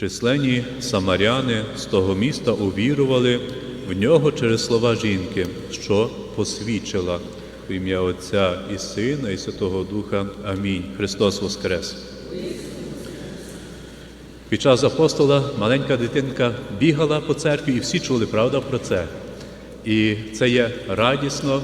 Численні самаряни з того міста увірували в нього через слова жінки, що посвідчила в ім'я Отця і Сина, і Святого Духа. Амінь. Христос Воскрес! Під час апостола маленька дитинка бігала по церкві, і всі чули правда про це. І це є радісно,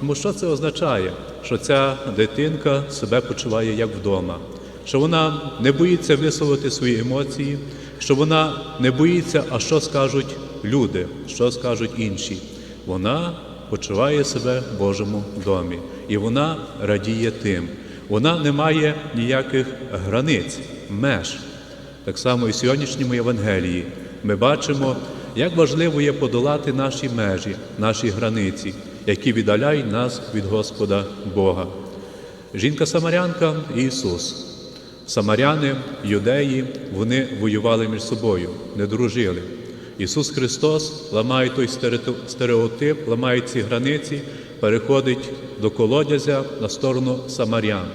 тому що це означає, що ця дитинка себе почуває як вдома, що вона не боїться висловити свої емоції, що вона не боїться, а що скажуть люди, що скажуть інші. Вона почуває себе в Божому домі, і вона радіє тим. Вона не має ніяких границь, меж. Так само і в сьогоднішньому Євангелії ми бачимо, як важливо є подолати наші межі, наші границі, які віддаляють нас від Господа Бога. Жінка-самарянка і Ісус. Самаряни, юдеї, вони воювали між собою, не дружили. Ісус Христос ламає той стереотип, ламає ці границі, переходить до колодязя на сторону самарян.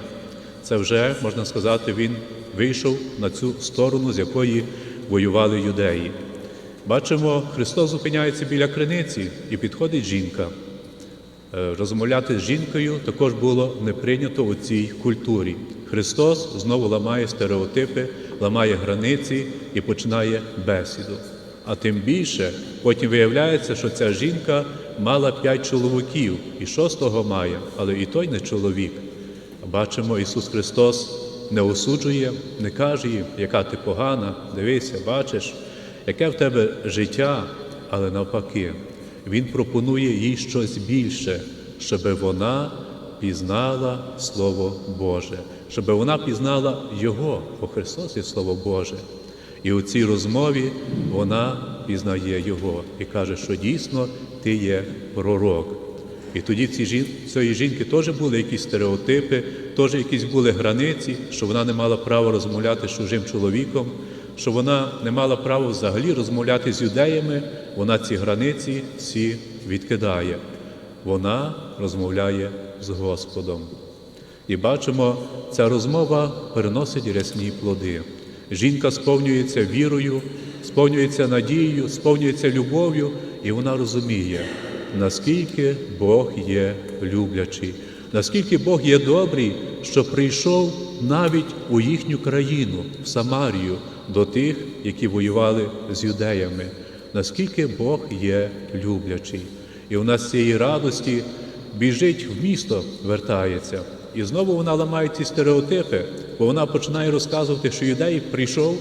Це вже, можна сказати, Він вийшов на цю сторону, з якої воювали юдеї. Бачимо, Христос зупиняється біля криниці і підходить жінка. Е, Розмовляти з жінкою також було не прийнято у цій культурі. Христос знову ламає стереотипи, ламає границі і починає бесіду. А тим більше потім виявляється, що ця жінка мала п'ять чоловіків, і шостого має, але і той не чоловік. Бачимо, Ісус Христос не осуджує, не каже їй, яка ти погана, дивися, бачиш, яке в тебе життя, але навпаки, Він пропонує їй щось більше, щоб вона пізнала Слово Боже, щоб вона пізнала Його, бо Христос є Слово Боже. І у цій розмові вона пізнає Його і каже, що дійсно ти є пророк. І тоді в цій жін... цієї жінки теж були якісь стереотипи, теж якісь були границі, що вона не мала права розмовляти з чужим чоловіком, що вона не мала права взагалі розмовляти з юдеями, вона ці границі всі відкидає. Вона розмовляє з Господом. І бачимо, ця розмова переносить рясні плоди. Жінка сповнюється вірою, сповнюється надією, сповнюється любов'ю, і вона розуміє, наскільки Бог є люблячий, наскільки Бог є добрий, що прийшов навіть у їхню країну, в Самарію, до тих, які воювали з юдеями, наскільки Бог є люблячий. І у нас цієї радості біжить в місто, вертається. І знову вона ламає ці стереотипи, бо вона починає розказувати, що юдей прийшов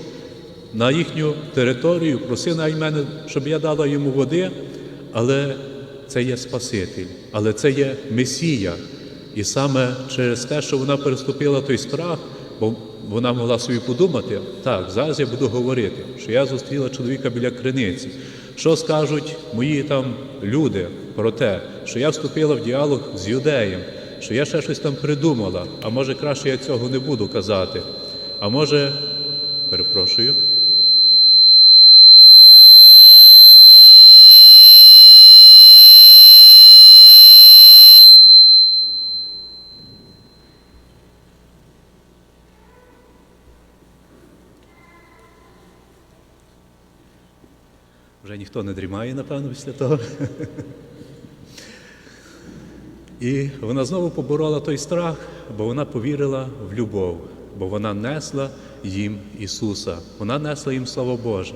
на їхню територію, просив навіть мене, щоб я дала йому води, але це є Спаситель, але це є Месія. І саме через те, що вона переступила той страх, бо вона могла собі подумати, так, зараз я буду говорити, що я зустріла чоловіка біля криниці. Що скажуть мої там люди про те, що я вступила в діалог з юдеєм, що я ще щось там придумала, а може краще я цього не буду казати. А може, перепрошую. Вже ніхто не дрімає, напевно, після того. І вона знову поборола той страх, бо вона повірила в любов, бо вона несла їм Ісуса, вона несла їм Слово Боже.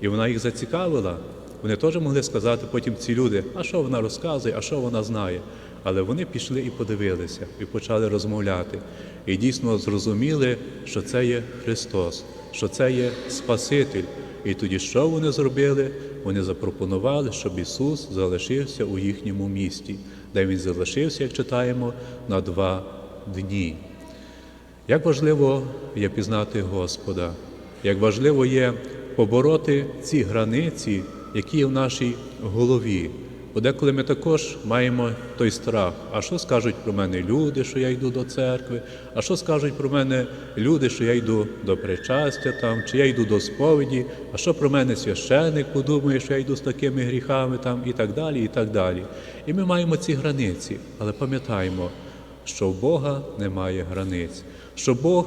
І вона їх зацікавила. Вони теж могли сказати потім ці люди, а що вона розказує, а що вона знає. Але вони пішли і подивилися, і почали розмовляти. І дійсно зрозуміли, що це є Христос, що це є Спаситель. І тоді що вони зробили? Вони запропонували, щоб Ісус залишився у їхньому місті, де Він залишився, як читаємо, на два дні. Як важливо є пізнати Господа, як важливо є побороти ці границі, які є в нашій голові. Бо деколи ми також маємо той страх, а що скажуть про мене люди, що я йду до церкви, а що скажуть про мене люди, що я йду до причастя там, чи я йду до сповіді, а що про мене священник подумає, що я йду з такими гріхами там, і так далі, і так далі. І ми маємо ці границі, але пам'ятаємо, що в Бога немає границь, що Бог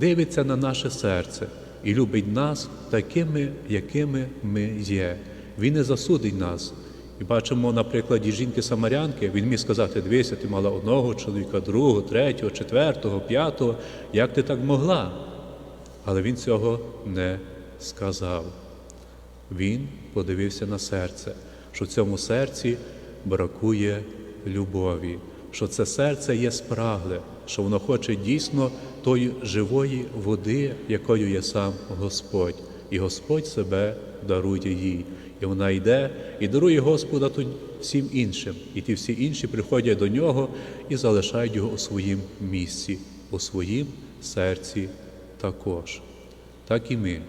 дивиться на наше серце. і любить нас такими, якими ми є. Він не засудить нас. І бачимо на прикладі жінки Самарянки, він міг сказати: дивися, ти мала одного чоловіка, другого, третього, четвертого, п'ятого. Як ти так могла? Але він цього не сказав. Він подивився на серце, що в цьому серці бракує любові, що це серце є спрагле, що воно хоче дійсно тої живої води, якою є сам Господь, і Господь себе дарує їй. І вона йде і дарує Господа всім іншим. І ті всі інші приходять до нього і залишають його у своїм місці, у своїм серці також. Так і ми.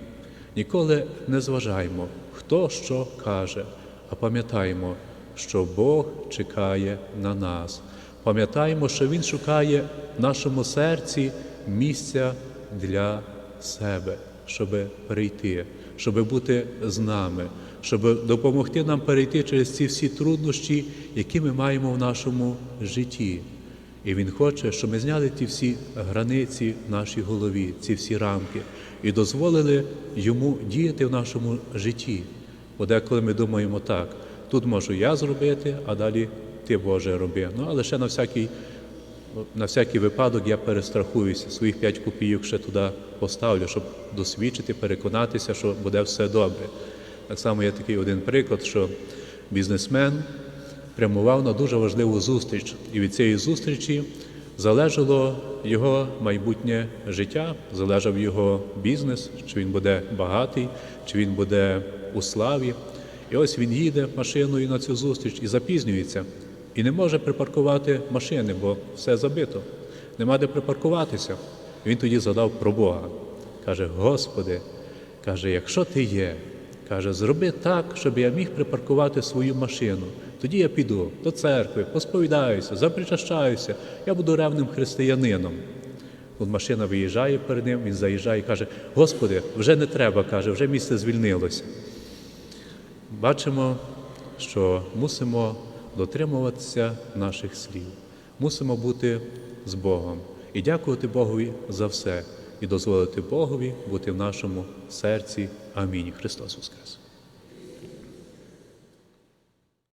Ніколи не зважаємо, хто що каже, а пам'ятаємо, що Бог чекає на нас. Пам'ятаємо, що Він шукає в нашому серці місця для себе, щоб прийти, щоб бути з нами, щоб допомогти нам перейти через ці всі труднощі, які ми маємо в нашому житті. І Він хоче, щоб ми зняли ті всі границі в нашій голові, ці всі рамки, і дозволили йому діяти в нашому житті. Бо деколи ми думаємо так, тут можу я зробити, а далі ти Боже роби. Ну, але ще на всякий, на всякий випадок я перестрахуюся, своїх п'ять копійок ще туди поставлю, щоб досвідчити, переконатися, що буде все добре. Так само є такий один приклад, що бізнесмен прямував на дуже важливу зустріч, і від цієї зустрічі залежало його майбутнє життя, залежав його бізнес, чи він буде багатий, чи він буде у славі. І ось він їде машиною на цю зустріч і запізнюється, і не може припаркувати машини, бо все забито. Нема де припаркуватися. Він тоді задав про Бога. Каже: Господи, каже, якщо ти є, каже, зроби так, щоб я міг припаркувати свою машину. Тоді я піду до церкви, посповідаюся, запричащаюся, я буду ревним християнином. От машина виїжджає перед ним, він заїжджає і каже: Господи, вже не треба, каже, вже місце звільнилося. Бачимо, що мусимо дотримуватися наших слів, мусимо бути з Богом і дякувати Богові за все, і дозволити Богові бути в нашому серці. Амінь. Христос Воскрес!